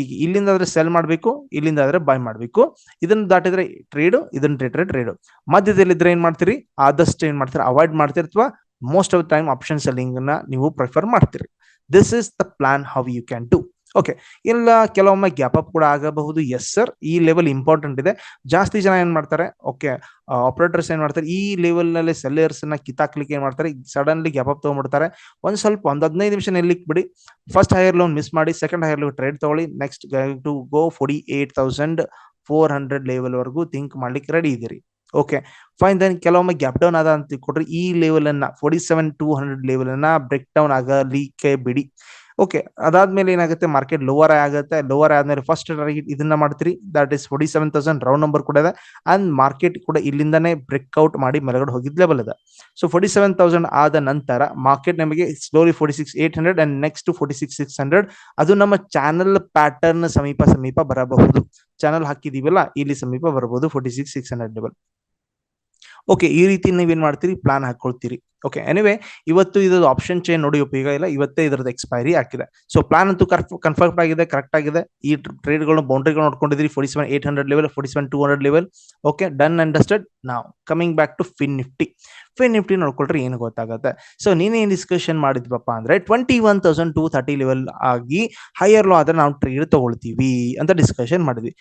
A: ಈಗ ಇಲ್ಲಿಂದ ಆದ್ರೆ ಸೆಲ್ ಮಾಡಬೇಕು ಇಲ್ಲಿಂದ ಆದ್ರೆ ಬೈ ಮಾಡಬೇಕು. ಇದನ್ನ ದಾಟಿದ್ರೆ ಟ್ರೇಡ್ ಇದನ್ನ ಟ್ರೇಡ್ ಟ್ರೇಡ್ ಮಧ್ಯದಲ್ಲಿ ಇದ್ರೆ ಏನ್ ಮಾಡ್ತೀರಿ? ಆದಷ್ಟು ಏನ್ ಮಾಡ್ತೀರಿ? ಅವಾಯ್ಡ್ ಮಾಡ್ತೀರಿ ಅಥವಾ ಮೋಸ್ಟ್ ಆಫ್ ಟೈಮ್ ಆಪ್ಷನ್ ಸೆಲ್ಲಿಂಗ್ನ ನೀವು ಪ್ರಿಫರ್ ಮಾಡ್ತೀರಿ. This is the plan how you can do okay ಇಲ್ಲ, ಕೆಲವೊಮ್ಮೆ ಗ್ಯಾಪ್ ಅಪ್ ಕೂಡ ಆಗಬಹುದು. ಎಸ್ ಸರ್ ಈ ಲೆವೆಲ್ ಇಂಪಾರ್ಟೆಂಟ್ ಇದೆ. ಜಾಸ್ತಿ ಜನ ಏನ್ ಮಾಡ್ತಾರೆ? ಓಕೆ ಆಪರೇಟರ್ಸ್ ಏನ್ ಮಾಡ್ತಾರೆ? ಈ ಲೆವೆಲ್ನಲ್ಲಿ ಸೆಲ್ಲರ್ಸ್ನ ಕಿತ್ತಾಕ್ಲಿಕ್ಕೆ ಏನ್ ಮಾಡ್ತಾರೆ? ಸಡನ್ಲಿ ಗ್ಯಾಪ್ ಅಪ್ ತಗೊಂಡ್ಬಿಡ್ತಾರೆ. ಒಂದ್ ಸ್ವಲ್ಪ, ಒಂದ್ ಹದಿನೈದು ನಿಮಿಷ ನಿಲ್ಲಿಕ್ ಬಿಡಿ ಫಸ್ಟ್ ಹೈಯರ್ ಲೋನ್ ಮಿಸ್ ಮಾಡಿ ಸೆಕೆಂಡ್ ಹೈಯರ್ ಲೋನ್ ಟ್ರೇಡ್ ತಗೊಳ್ಳಿ. Next to go forty eight thousand four hundred level ವರೆಗೂ ಥಿಂಕ್ ಮಾಡ್ಲಿಕ್ಕೆ ರೆಡಿ ಇದೀರಿ. ಓಕೆ ಫೈನ್ ದೆನ್ ಕೆಲವೊಮ್ಮೆ ಗ್ಯಾಪ್ ಡೌನ್ ಆದ ಅಂತ ಕೊಟ್ರೆ ಈ ಲೆವೆಲ್ ಅನ್ನ forty seven two hundred level ಅನ್ನ ಬ್ರೇಕ್ ಡೌನ್ ಆಗಲಿಕ್ಕೆ ಬಿಡಿ. ಓಕೆ ಅದಾದ್ಮೇಲೆ ಏನಾಗುತ್ತೆ? ಮಾರ್ಕೆಟ್ ಲೋವರ್ ಆಗುತ್ತೆ. ಲೋವರ್ ಆದ್ಮೇಲೆ ಫಸ್ಟ್ ಟಾರ್ಗೆಟ್ ಇದನ್ನ ಮಾಡ್ತೀರಿ. That is forty seven thousand round number ಕೂಡ ಇದೆ. ಅಂಡ್ ಮಾರ್ಕೆಟ್ ಕೂಡ ಇಲ್ಲಿಂದಾನೇ ಬ್ರೇಕ್ಔಟ್ ಮಾಡಿ ಮೇಲ್ಗಡೆ ಹೋಗಿದ್ ಲೆವೆಲ್ ಇದೆ. ಸೊ ಫೋರ್ಟಿ ಸೆವೆನ್ ತೌಸಂಡ್ ಆದ ನಂತರ ಮಾರ್ಕೆಟ್ ನಮಗೆ slowly forty six eight hundred and next forty six six hundred ಅದು ನಮ್ಮ ಚಾನಲ್ ಪ್ಯಾಟರ್ನ್ ಸಮೀಪ ಸಮೀಪ ಬರಬಹುದು. ಚಾನಲ್ ಹಾಕಿದೀವಲ್ಲ, ಇಲ್ಲಿ ಸಮೀಪ ಬರಬಹುದು forty six six hundred level okay ಈ ರೀತಿ ನೀವೇನ್ ಮಾಡ್ತೀರಿ? ಪ್ಲಾನ್ ಹಾಕೊಳ್ತೀರಿ. ಓಕೆ ಎನಿವೆ ಇವತ್ತು ಇದ್ರದ್ದು ಆಪ್ಷನ್ ಚೇನ್ ನೋಡಿ ಉಪಯೋಗ ಇಲ್ಲ, ಇವತ್ತೇ ಇದ್ರದ್ದು ಎಕ್ಸ್ಪೈರಿ ಆಗಿದೆ. ಸೊ ಪ್ಲಾನ್ ಅಂತೂ ಕನ್ಫರ್ಮ್ ಆಗಿದೆ ಕರೆಕ್ಟ್ ಆಗಿದೆ. ಈ ಟ್ರೇಡ್ಗಳು ಬೌಂಡ್ರಿಗಳು ನೋಡ್ಕೊಂಡಿದ್ರಿ forty seven eight hundred level forty seven two hundred level okay done understood ನಾವು coming back to Fin Nifty Fin Nifty ನೋಡ್ಕೊಳ್ರಿ, ಏನು ಗೊತ್ತಾಗುತ್ತೆ. ಸೊ ನೀನೇನ್ ಡಿಸ್ಕಷನ್ ಮಾಡಿದ್ವಪ್ಪ ಅಂದ್ರೆ twenty one thousand two thirty level ಆಗಿ ಹೈಯರ್ ಲೋ ಆದ್ರೆ ನಾವು ಟ್ರೇಡ್ ತಗೊಳ್ತೀವಿ ಅಂತ ಡಿಸ್ಕಷನ್ ಮಾಡಿದ್ವಿ.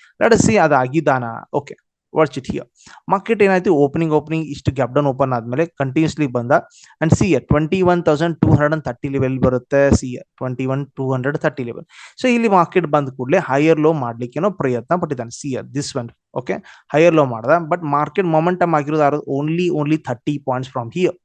A: See ಅದಾಗಿದ್ದಾನ? Okay watch it here market ಏನಾಯ್ತು? ಓಪನಿಂಗ್ ಓಪನಿಂಗ್ ಇಷ್ಟು ಗ್ಯಾಪ್ ಡೌನ್ ಓಪನ್ ಆದ್ಮೇಲೆ ಕಂಟಿನ್ಯೂಸ್ಲಿ ಬಂದ. And see twenty one thousand two hundred and thirty level ಬರುತ್ತೆ. See twenty one two hundred thirty level so ಇಲ್ಲಿ ಮಾರ್ಕೆಟ್ ಬಂದ ಕೂಡಲೇ ಹೈಯರ್ ಲೋ ಮಾಡ್ಲಿಕ್ಕೇನೋ ಪ್ರಯತ್ನ ಪಟ್ಟಿದ್ದಾನೆ. See this one okay higher low ಮಾಡ್ದ. ಬಟ್ ಮಾರ್ಕೆಟ್ ಮೊಮೆಂಟಮ್ ಆಗಿರೋದು only only thirty points from here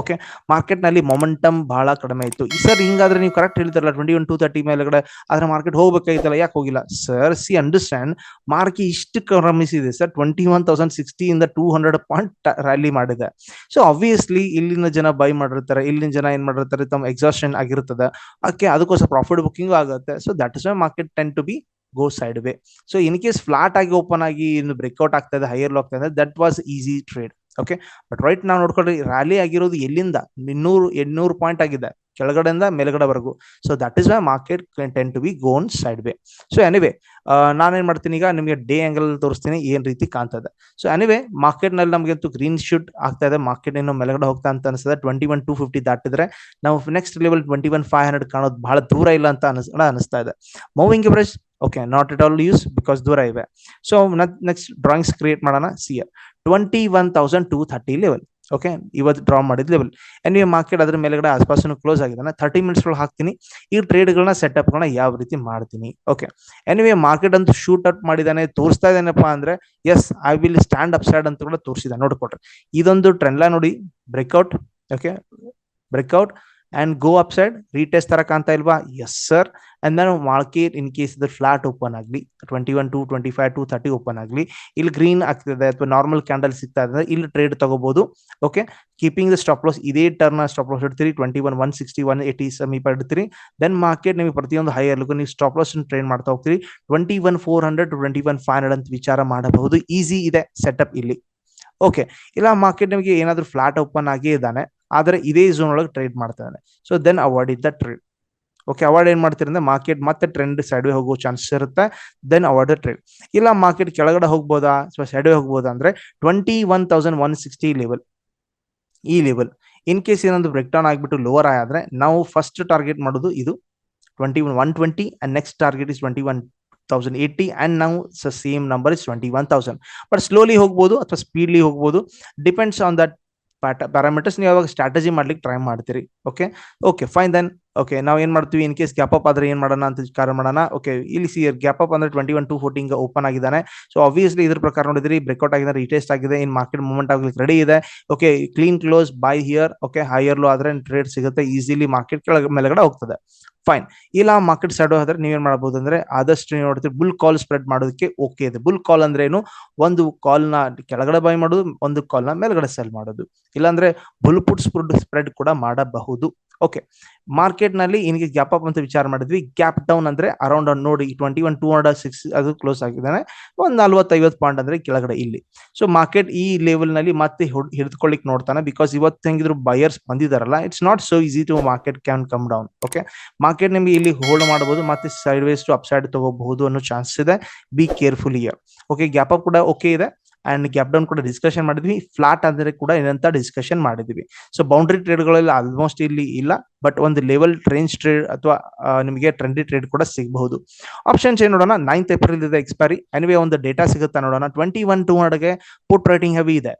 A: okay ಮಾರ್ಕೆಟ್ನಲ್ಲಿ ಮೊಮೆಂಟಮ್ ಬಹಳ ಕಡಿಮೆ ಇತ್ತು. ಸರ್ ಹಿಂಗಾದ್ರೆ ನೀವು ಕರೆಕ್ಟ್ ಹೇಳ್ತಾರಲ್ಲ ಟ್ವೆಂಟಿ ಒನ್ ಟೂ ತರ್ಟಿ ಮೇಲೆಗಡೆ ಆದ್ರೆ ಮಾರ್ಕೆಟ್ ಹೋಗ್ಬೇಕಾಗಿತ್ತಲ್ಲ ಯಾಕೆ ಹೋಗಿಲ್ಲ? ಸರ್ ಸಿ ಅಂಡರ್ಸ್ಟ್ಯಾಂಡ್ ಮಾರ್ಕೆಟ್ ಇಷ್ಟು ಕ್ರಮಿಸಿದೆ sir twenty one thousand sixty ಇಂದ ಟೂ ಹಂಡ್ರೆಡ್ ಪಾಯಿಂಟ್ ರ್ಯಾಲಿ ಮಾಡಿದೆ. ಸೊ ಅಬ್ವಿಯಸ್ಲಿ ಇಲ್ಲಿನ ಜನ ಬೈ ಮಾಡಿರ್ತಾರೆ, ಇಲ್ಲಿನ ಜನ ಏನ್ ಮಾಡಿರ್ತಾರೆ, ತಮ್ಮ ಎಕ್ಸಾಸ್ಟೆಂಟ್ ಆಗಿರ್ತದೆ. ಓಕೆ ಅದಕ್ಕೋಸ್ಕರ ಪ್ರಾಫಿಟ್ ಬುಕಿಂಗ್ ಆಗುತ್ತೆ. So that is why market tend to be go side way so in case flat ಆಗಿ ಓಪನ್ ಆಗಿ ಇನ್ನು ಬ್ರೇಕ್ಔಟ್ ಆಗ್ತಾ ಇದೆ ಹೈಯರ್ ಆಗ್ತಾ ಇದೆ that was easy trade okay but right ನಾವು ನೋಡ್ಕೊಂಡ್ರೆ ರ್ಯಾಲಿ ಆಗಿರೋದು ಎಲ್ಲಿಂದ? ಇನ್ನೂರು ಎಂಟ್ನೂರು ಪಾಯಿಂಟ್ ಆಗಿದೆ. ಕೆಳಗಡೆಯಿಂದ ಮೇಲ್ಗಡೆವರೆಗೂ. So that is why market tend to be gone side way so anyway ನಾನೇನ್ ಮಾಡ್ತೀನಿ ಈಗ, ನಿಮಗೆ ಡೇ ಆಂಗಲ್ ತೋರಿಸ್ತೀನಿ, ಏನ್ ರೀತಿ ಕಾಣ್ತದೆ. ಸೊ ಎನಿವೆ ಮಾರ್ಕೆಟ್ನಲ್ಲಿ ನಮಗೆ ಗ್ರೀನ್ ಶೂಟ್ ಆಗ್ತಾ ಇದೆ. ಮಾರ್ಕೆಟ್ ಇನ್ನು ಮೇಲ್ಗಡೆ ಹೋಗ್ತಾ ಅಂತ ಅನಿಸ್ತದೆ. ಟ್ವೆಂಟಿ ಒನ್ ಟು ಫಿಫ್ಟಿ ದಾಟಿದ್ರೆ, ನಾವು next level twenty one five hundred ಕಾಣೋದು ಬಹಳ ದೂರ ಇಲ್ಲ ಅಂತ ಅನಿಸ್ ಅನಿಸ್ತಾ ಇದೆ. Moving average okay not it all use because ದೂರ ಇವೆ. ಸೊ ನೆಕ್ಸ್ಟ್ ಡ್ರಾಯಿಂಗ್ಸ್ ಕ್ರಿಯೇಟ್ ಮಾಡೋಣ see twenty one thousand two thirty level okay ಇವತ್ತು ಡ್ರಾ ಮಾಡಿದ ಲೆವೆಲ್ ಎನ್ ಯು ಮಾರ್ಕೆಟ್ ಅದ್ರ ಮೇಲೆಗಡೆ ಆಸ್ಪಾಸ್ ಕ್ಲೋಸ್ ಆಗಿದೆ ತರ್ಟಿ ಮಿನಿಟ್ಸ್ ಒಳಗೆ ಹಾಕ್ತೀನಿ. ಈ ಟ್ರೇಡ್ಗಳನ್ನ ಸೆಟಪ್ಗಳನ್ನ ಯಾವ ರೀತಿ ಮಾಡ್ತೀನಿ? ಓಕೆ ಎನಿವೆ ಮಾರ್ಕೆಟ್ ಅಂತೂ ಶೂಟ್ ಔಟ್ ಮಾಡಿದಾನೆ ತೋರಿಸ್ತಾ ಇದ್ದೇನಪ್ಪ ಅಂದ್ರೆ yes I will stand upside ಅಂತ ಕೂಡ ತೋರಿಸಿದ ನೋಡ್ಕೊಟ್ರೆ ಇದೊಂದು ಟ್ರೆಂಡ್ ಲೈನ್ ನೋಡಿ. Breakout okay breakout and go upside retest ತರ ಕಾಣ್ತಾ ಇಲ್ವಾ? Yes sir and then market in case ಇದು ಫ್ಲಾಟ್ ಓಪನ್ ಆಗಲಿ twenty one two twenty five to thirty open ಆಗಲಿ, ಇಲ್ಲಿ ಗ್ರೀನ್ ಆಗ್ತಿದೆ ಅಥವಾ ನಾರ್ಮಲ್ ಕ್ಯಾಂಡಲ್ ಸಿಗ್ತಾ ಇದೆ ಇಲ್ಲಿ ಟ್ರೇಡ್ ತಗೋಬಹುದು okay keeping the stop loss ಇದೇ turn stop loss ಇಡ್ತೀರಿ. Twenty one one sixty one eighty ಸಮೀಪ ಇಡ್ತೀರಿ. ದೆನ್ ಮಾರ್ಕೆಟ್ ನಿಮಗೆ ಪ್ರತಿಯೊಂದು ಹೈಯರ್ ನೀವು ಸ್ಟಾಪ್ ಲಾಸ್ ಟ್ರೇಡ್ ಮಾಡ್ತಾ ಹೋಗ್ತೀರಿ. Twenty one four hundred twenty one five hundred ಅಂತ ವಿಚಾರ ಮಾಡಬಹುದು. ಈಸಿ ಇದೆ ಸೆಟಪ್ ಇಲ್ಲಿ. ಓಕೆ ಇಲ್ಲ ಮಾರ್ಕೆಟ್ ನಿಮಗೆ ಏನಾದರೂ ಫ್ಲಾಟ್ ಓಪನ್ ಆಗಿ ಇದ್ದಾನೆ ಆದರೆ ಇದೇ ಝೋನ್ ಒಳಗೆ ಟ್ರೇಡ್ ಮಾಡ್ತಾ ಇದ್ದಾನೆ ಸೊ ದೆನ್ ಅವಾಯ್ಡ್ ಇದ್ದ ಟ್ರೇಡ್ ಓಕೆ ಅವಾರ್ಡ್ ಏನ್ ಮಾಡ್ತೀರಿ ಅಂದ್ರೆ ಮಾರ್ಕೆಟ್ ಮತ್ತೆ ಟ್ರೆಂಡ್ ಸೈಡ್ ವೇ ಹೋಗೋ ಚಾನ್ಸಸ್ ಇರುತ್ತೆ ದೆನ್ ಅವಾರ್ಡ್ ಟ್ರೇಡ್ ಇಲ್ಲ ಮಾರ್ಕೆಟ್ ಕೆಳಗಡೆ ಹೋಗ್ಬೋದಾ? ಅಥವಾ ಸೈಡ್ ವೇ ಹೋಗ್ಬೋದಾ ಅಂದ್ರೆ twenty one thousand one sixty level ಈ ಲೆವೆಲ್ ಇನ್ ಕೇಸ್ ಏನೊಂದು ಬ್ರೇಕ್ ಡೌನ್ ಆಗಿಬಿಟ್ಟು ಲೋವರ್ ಆದ್ರೆ ನಾವು ಫಸ್ಟ್ ಟಾರ್ಗೆಟ್ ಮಾಡೋದು ಇದು twenty one one twenty and next target is twenty one thousand eighty and ನಾವು same number is twenty one thousand but slowly ಹೋಗ್ಬೋದು ಅಥವಾ ಸ್ಪೀಡ್ಲಿ ಹೋಗ್ಬೋದು. ಡಿಪೆಂಡ್ಸ್ ಆನ್ ದಟ್ ಪ್ಯಾರಾಮೀಟರ್ಸ್ ನೀವು ಯಾವಾಗ ಸ್ಟ್ರಾಟಜಿ ಮಾಡ್ಲಿಕ್ಕೆ ಟ್ರೈ ಮಾಡ್ತೀರಿ okay okay fine then okay ನಾವು ಏನ್ ಮಾಡ್ತೀವಿ ಇನ್ ಕೇಸ್ ಗ್ಯಾಪ್ ಅಪ್ ಆದ್ರೆ ಏನ್ ಮಾಡೋಣ ಅಂತ ವಿಚಾರ ಮಾಡೋಣ? ಓಕೆ ಇಲ್ಲಿ ಸಿ ಗ್ಯಾಪ್ ಅಪ್ ಅಂದ್ರೆ ಟ್ವೆಂಟಿ ಒನ್ ಟು ಫೋರ್ಟಿಂಗ್ ಓಪನ್ ಆಗಿದ್ದಾನೆ. ಸೊ ಆಬ್ವಿಯಸ್ಲಿ ಇದ್ರ ಪ್ರಕಾರ ನೋಡಿದ್ರಿ ಬ್ರೇಕ್ಔಟ್ ಆಗಿದೆ ರಿಟೆಸ್ಟ್ ಆಗಿದೆ, ಇನ್ ಮಾರ್ಕೆಟ್ ಮೂವ್ಮೆಂಟ್ ಆಗ್ಲಿಕ್ಕೆ ರೆಡಿ ಇದೆ. Okay clean close by here okay higher low ಆದ್ರೆ ಟ್ರೇಡ್ ಸಿಗುತ್ತೆ ಈಸಿಲಿ ಮಾರ್ಕೆಟ್ ಕೆಳಗೆ, ಮೇಲೆಗಡೆ ಹೋಗ್ತದೆ. ಫೈನ್ ಇಲ್ಲ ಮಾರ್ಕೆಟ್ ಸೈಡ್ ಆದ್ರೆ ನೀವೇನ್ ಮಾಡಬಹುದು ಅಂದ್ರೆ ಆದಷ್ಟು ನೋಡ್ತೀವಿ ಬುಲ್ ಕಾಲ್ ಸ್ಪ್ರೆಡ್ ಮಾಡೋದಕ್ಕೆ ಓಕೆ ಇದೆ. ಬುಲ್ ಕಾಲ್ ಅಂದ್ರೆ ಏನು? ಒಂದು ಕಾಲ್ನ ಕೆಳಗಡೆ ಬೈ ಮಾಡೋದು, ಒಂದು ಕಾಲ್ನ ಮೇಲ್ಗಡೆ ಸೆಲ್ ಮಾಡೋದು. ಇಲ್ಲಾಂದ್ರೆ ಬುಲ್ ಪುಟ್ ಸ್ಪ್ರೆಡ್ ಕೂಡ ಮಾಡಬಹುದು. ಓಕೆ ಮಾರ್ಕೆಟ್ನಲ್ಲಿ ಇನ್ಗೆ ಗ್ಯಾಪ್ ಅಪ್ ಅಂತ ವಿಚಾರ ಮಾಡಿದ್ವಿ. ಗ್ಯಾಪ್ ಡೌನ್ ಅಂದ್ರೆ ಅರೌಂಡ್ ನೋಡಿ twenty one two hundred six ಅದು ಕ್ಲೋಸ್ ಆಗಿದ್ದಾನೆ. ಒಂದ್ ನಲ್ವತ್ತೈವತ್ತು ಪಾಯಿಂಟ್ ಅಂದ್ರೆ ಕೆಳಗಡೆ ಇಲ್ಲಿ. ಸೊ ಮಾರ್ಕೆಟ್ ಈ ಲೆವೆಲ್ನಲ್ಲಿ ಮತ್ತೆ ಹಿಡಿದುಕೊಳ್ಳಿಕ್ ನೋಡ್ತಾನೆ ಬಿಕಾಸ್ ಇವತ್ತು ಹೆಂಗಿದ್ರು buyers ಬಂದಿದಾರಲ್ಲ it's not so easy to market can come down okay market ನಿಮಗೆ ಇಲ್ಲಿ ಹೋಲ್ಡ್ ಮಾಡಬಹುದು ಮತ್ತೆ side ways to up side ತಗೋಬಹುದು ಅನ್ನೋ ಚಾನ್ಸ್ ಇದೆ. Be careful here okay gap up ಕೂಡ ಓಕೆ ಇದೆ. ಅಂಡ್ ಗ್ಯಾಪ್ ಡೌನ್ ಕೂಡ ಡಿಸ್ಕಷನ್ ಮಾಡಿದ್ವಿ. ಫ್ಲಾಟ್ ಅಂದ್ರೆ ಕೂಡ ಏನಂತ ಡಿಸ್ಕಷನ್ ಮಾಡಿದ್ವಿ. ಸೊ ಬೌಂಡ್ರಿ ಟ್ರೇಡ್ಗಳಲ್ಲಿ ಆಲ್ಮೋಸ್ಟ್ ಇಲ್ಲಿ ಇಲ್ಲ. ಬಟ್ ಒಂದು ಲೆವೆಲ್ ರೇಂಜ್ ಟ್ರೇಡ್ ಅಥವಾ ನಿಮಗೆ ಟ್ರೆಂಡಿ ಟ್ರೇಡ್ ಕೂಡ ಸಿಗಬಹುದು. ಆಪ್ಷನ್ಸ್ ಏನು ನೋಡೋಣ? ನೈನ್ತ್ ಏಪ್ರಿಲ್ ಇದೆ ಎಕ್ಸ್ಪೈರಿ ಅನಿವೆ ಒಂದು ಡೇಟಾ ಸಿಗುತ್ತಾ ನೋಡೋಣ? ಟ್ವೆಂಟಿ ಒನ್ ಟೂ ಹಂಡ್ರೆಡ್ಗೆ ಪುಟ್ ರೈಟಿಂಗ್ ಹೆವಿ ಇದೆ.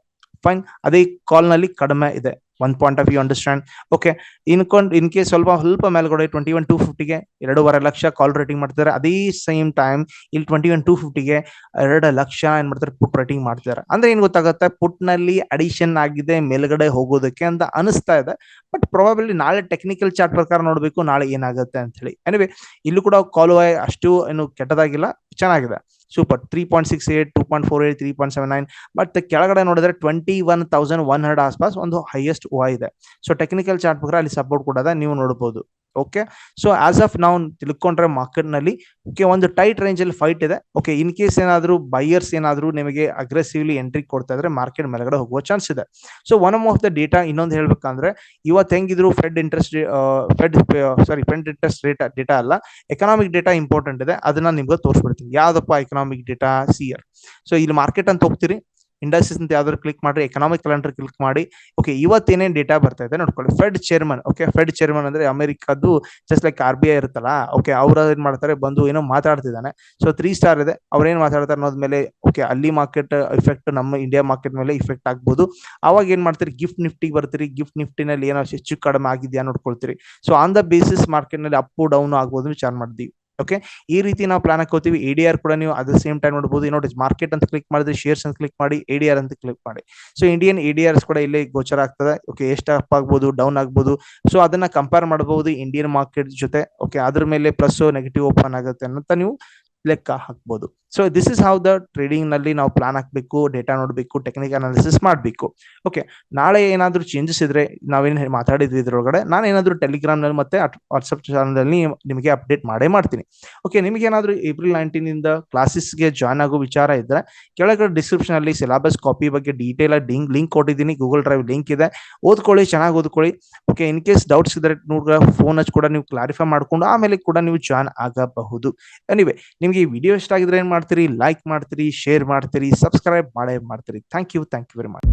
A: ಫೈನ್ ಅದೇ ಕಾಲ್ನಲ್ಲಿ ಕಡಿಮೆ ಇದೆ. One point of you understand okay ಇನ್ಕೊಂಡು in case ಸ್ವಲ್ಪ ಸ್ವಲ್ಪ ಮೇಲ್ಗಡೆ ಟ್ವೆಂಟಿ ಒನ್ ಟೂ ಫಿಫ್ಟಿಗೆ ಎರಡೂವರೆ ಲಕ್ಷ ಕಾಲ್ ರೇಟಿಂಗ್ ಮಾಡ್ತಿದ್ದಾರೆ. ಅದೇ ಸೇಮ್ ಟೈಮ್ ಇಲ್ಲಿ ಟ್ವೆಂಟಿ ಒನ್ ಟೂ ಫಿಫ್ಟಿಗೆ ಎರಡು ಲಕ್ಷ ಏನ್ ಮಾಡ್ತಾರೆ? ಪುಟ್ ರೇಟಿಂಗ್ ಮಾಡ್ತಿದ್ದಾರೆ. ಅಂದ್ರೆ ಏನ್ ಗೊತ್ತಾಗುತ್ತೆ? ಪುಟ್ನಲ್ಲಿ ಅಡಿಷನ್ ಆಗಿದೆ ಮೇಲ್ಗಡೆ ಹೋಗೋದಕ್ಕೆ ಅಂತ ಅನಿಸ್ತಾ ಇದೆ. ಬಟ್ ಪ್ರಾಬಬ್ಲಿ ನಾಳೆ ಟೆಕ್ನಿಕಲ್ ಚಾರ್ಟ್ ಪ್ರಕಾರ ನೋಡಬೇಕು, ನಾಳೆ ಏನಾಗುತ್ತೆ ಅಂತ ಹೇಳಿ. ಎನಿವೆ ಇಲ್ಲೂ ಕೂಡ ಕಾಲ್ ಅಷ್ಟು ಏನು ಕೆಟ್ಟದಾಗಿಲ್ಲ. ಚೆನ್ನಾಗಿದೆ. Super three point six eight two point four eight three point seven nine but ಕೆಳಗಡೆ ನೋಡಿದ್ರೆ twenty one thousand one hundred ಆಸ್ಪಾಸ್ ಒಂದು ಹೈಯೆಸ್ಟ್ ಓ ಇದೆ. ಸೊ ಟೆಕ್ನಿಕಲ್ ಚಾರ್ಟ್ ಪ್ರಕಾರ ಅಲ್ಲಿ ಸಪೋರ್ಟ್ ಕೊಡೋದ ನೀವು ನೋಡಬಹುದು ಓಕೆ ಸೊ ಆಸ್ ಆಫ್ ನಾವು ತಿಳ್ಕೊಂಡ್ರೆ ಮಾರ್ಕೆಟ್ನಲ್ಲಿ ಓಕೆ ಒಂದು ಟೈಟ್ ರೇಂಜ್ ಅಲ್ಲಿ ಫೈಟ್ ಇದೆ. ಓಕೆ ಇನ್ ಕೇಸ್ ಏನಾದರೂ ಬೈಯರ್ಸ್ ಏನಾದರೂ ನಿಮಗೆ ಅಗ್ರೆಸಿವ್ಲಿ ಎಂಟ್ರಿ ಕೊಡ್ತಾ ಇದ್ರೆ ಮಾರ್ಕೆಟ್ ಮೇಲ್ಗಡೆ ಹೋಗುವ ಚಾನ್ಸ್ ಇದೆ. So one of the data ಇನ್ನೊಂದು ಹೇಳ್ಬೇಕಂದ್ರೆ, ಇವತ್ತು ಹೆಂಗಿದ್ರು Fed interest Fed sorry Fed interest rate data ಅಲ್ಲ ಎಕನಾಮಿಕ್ ಡೇಟಾ ಇಂಪಾರ್ಟೆಂಟ್ ಇದೆ. ಅದನ್ನ ನಿಮ್ಗೆ ತೋರಿಸ್ಬಿಡ್ತೀನಿ. ಯಾವ್ದಪ್ಪ ಎಕನಾಮಿಕ್ ಡೇಟಾ ಸಿಯರ್ ಸೊ ಇಲ್ಲಿ ಮಾರ್ಕೆಟ್ ಅಂತ ಹೋಗ್ತೀರಿ. ಇಂಡಸ್ಟ್ರೀಸ್ ಅಂತ ಯಾವ್ದಾದ್ರು ಕ್ಲಿಕ್ ಮಾಡಿ ಎಕನಾಮಿಕ್ ಕ್ಯಾಲೆಂಡರ್ ಕ್ಲಿಕ್ ಮಾಡಿ ಓಕೆ ಇವತ್ತೇನೇನು ಡೇಟಾ ಬರ್ತಾ ಇದೆ ನೋಡ್ಕೊಳ್ಳಿ. Fed chairman okay Fed chairman ಅಂದ್ರೆ ಅಮೆರಿಕದ್ದು just like R B I ಇರುತ್ತಲ್ಲ ಓಕೆ ಅವ್ರ ಏನ್ ಮಾಡ್ತಾರೆ, ಬಂದು ಏನೋ ಮಾತಾಡ್ತಿದ್ದಾನೆ. ಸೊ ತ್ರೀ ಸ್ಟಾರ್ ಇದೆ ಅವ್ರೇನ್ ಮಾತಾಡ್ತಾರೆ ಅನ್ನೋದ್ಮೇಲೆ ಓಕೆ ಅಲ್ಲಿ ಮಾರ್ಕೆಟ್ ಇಫೆಕ್ಟ್ ನಮ್ಮ ಇಂಡಿಯಾ ಮಾರ್ಕೆಟ್ ಮೇಲೆ ಇಫೆಕ್ಟ್ ಆಗ್ಬೋದು. ಅವಾಗ ಏನ್ ಮಾಡ್ತೀರಿ ಗಿಫ್ಟ್ ನಿಫ್ಟಿಗೆ ಬರ್ತೀರಿ ಗಿಫ್ಟ್ ನಿಫ್ಟಿನಲ್ಲಿ ಏನೋ ಹೆಚ್ಚು ಕಡಿಮೆ ಆಗಿದೆಯಾ ನೋಡ್ಕೊಳ್ತೀರಿ. ಸೊ ಆನ್ ದ ಬೇಸಿಸ್ ಮಾರ್ಕೆಟ್ನಲ್ಲಿ ಅಪ್ ಡೌನ್ ಆಗ್ಬೋದು ವಿಚಾರ ಮಾಡಿದ್ವಿ ಓಕೆ ಈ ರೀತಿ ನಾವು ಪ್ಲಾನ್ ಹಾಕೋತೀವಿ ಎ ಡಿ ಆರ್ ಕೂಡ ನೀವು ಅಟ್ ದ ಸೇಮ್ ಟೈಮ್ ನೋಡಬಹುದು ನೋಡಿ ಮಾರ್ಕೆಟ್ ಅಂತ ಕ್ಲಿಕ್ ಮಾಡಿದ್ರೆ ಶೇರ್ಸ್ ಅಂತ ಕ್ಲಿಕ್ ಮಾಡಿ ಎ ಡಿ ಆರ್ ಅಂತ ಕ್ಲಿಕ್ ಮಾಡಿ. So Indian A D Rs ಕೂಡ ಇಲ್ಲಿ ಗೋಚರ ಆಗ್ತದೆ. ಓಕೆ ಎಷ್ಟು ಅಪ್ ಆಗ್ಬೋದು ಡೌನ್ ಆಗ್ಬೋದು. ಸೊ ಅದನ್ನ ಕಂಪೇರ್ ಮಾಡಬಹುದು ಇಂಡಿಯನ್ ಮಾರ್ಕೆಟ್ ಜೊತೆ. ಓಕೆ ಅದ್ರ ಮೇಲೆ ಪ್ಲಸ್ ನೆಗೆಟಿವ್ ಓಪನ್ ಆಗುತ್ತೆ ಅಂತ ನೀವು ಲೆಕ್ಕ ಹಾಕ್ಬೋದು. So this is how the ಟ್ರೇಡಿಂಗ್ನಲ್ಲಿ ನಾವು ಪ್ಲಾನ್ ಹಾಕ್ಬೇಕು ಡೇಟಾ ನೋಡಬೇಕು ಟೆಕ್ನಿಕ್ ಅನಾಲಿಸಿಸ್ ಮಾಡಬೇಕು. ಓಕೆ ನಾಳೆ ಏನಾದರೂ ಚೇಂಜಸ್ ಇದ್ರೆ ನಾವೇನು ಮಾತಾಡಿದ್ವಿ ಇದ್ರೊಳಗಡೆ, ನಾನು ಏನಾದರೂ ಟೆಲಿಗ್ರಾಮ್ನಲ್ಲಿ ಮತ್ತೆ ವಾಟ್ಸ್ಆಪ್ ಚಾನಲ್ ನಿಮಗೆ ಅಪ್ಡೇಟ್ ಮಾಡೇ ಮಾಡ್ತೀನಿ. ಓಕೆ ನಿಮಗೆ ಏನಾದರೂ ಏಪ್ರಿಲ್ ನೈನ್ಟೀನ್ ಇಂದ ಕ್ಲಾಸಸ್ಗೆ ಜಾಯ್ನ್ ಆಗೋ ವಿಚಾರ ಇದ್ರೆ, ಕೆಳಗಡೆ ಡಿಸ್ಕ್ರಿಪ್ಷನ್ ಅಲ್ಲಿ ಸಿಲೆಬಸ್ ಕಾಪಿ ಬಗ್ಗೆ ಡೀಟೇಲ್ ಆಗಿ ಲಿಂಕ್ ಕೊಟ್ಟಿದ್ದೀನಿ ಗೂಗಲ್ ಡ್ರೈವ್ ಲಿಂಕ್ ಇದೆ. ಓದ್ಕೊಳ್ಳಿ, ಚೆನ್ನಾಗಿ ಓದ್ಕೊಳ್ಳಿ. ಓಕೆ ಇನ್ ಕೇಸ್ ಡೌಟ್ಸ್ ಇದ್ರೆ ನೋಡ್ರ ಫೋನ್ ಹಚ್ಚಿ ಕೂಡ ನೀವು ಕ್ಲಾರಿಫೈ ಮಾಡಿಕೊಂಡು, ಆಮೇಲೆ ಕೂಡ ನೀವು ಜಾಯ್ನ್ ಆಗಬಹುದು. ಎನಿವೆ ನಿಮ್ಗೆ ಈ ವಿಡಿಯೋ ಇಷ್ಟ ಆಗಿದ್ರೆ ಏನ್ ಮಾಡ್ತೀರಿ? ಲೈಕ್ ಮಾಡ್ತೀರಿ ಶೇರ್ ಮಾಡ್ತೀರಿ ಸಬ್ಸ್ಕ್ರೈಬ್ ಮಾಡೇ ಮಾಡ್ತೀರಿ. Thank you thank you very much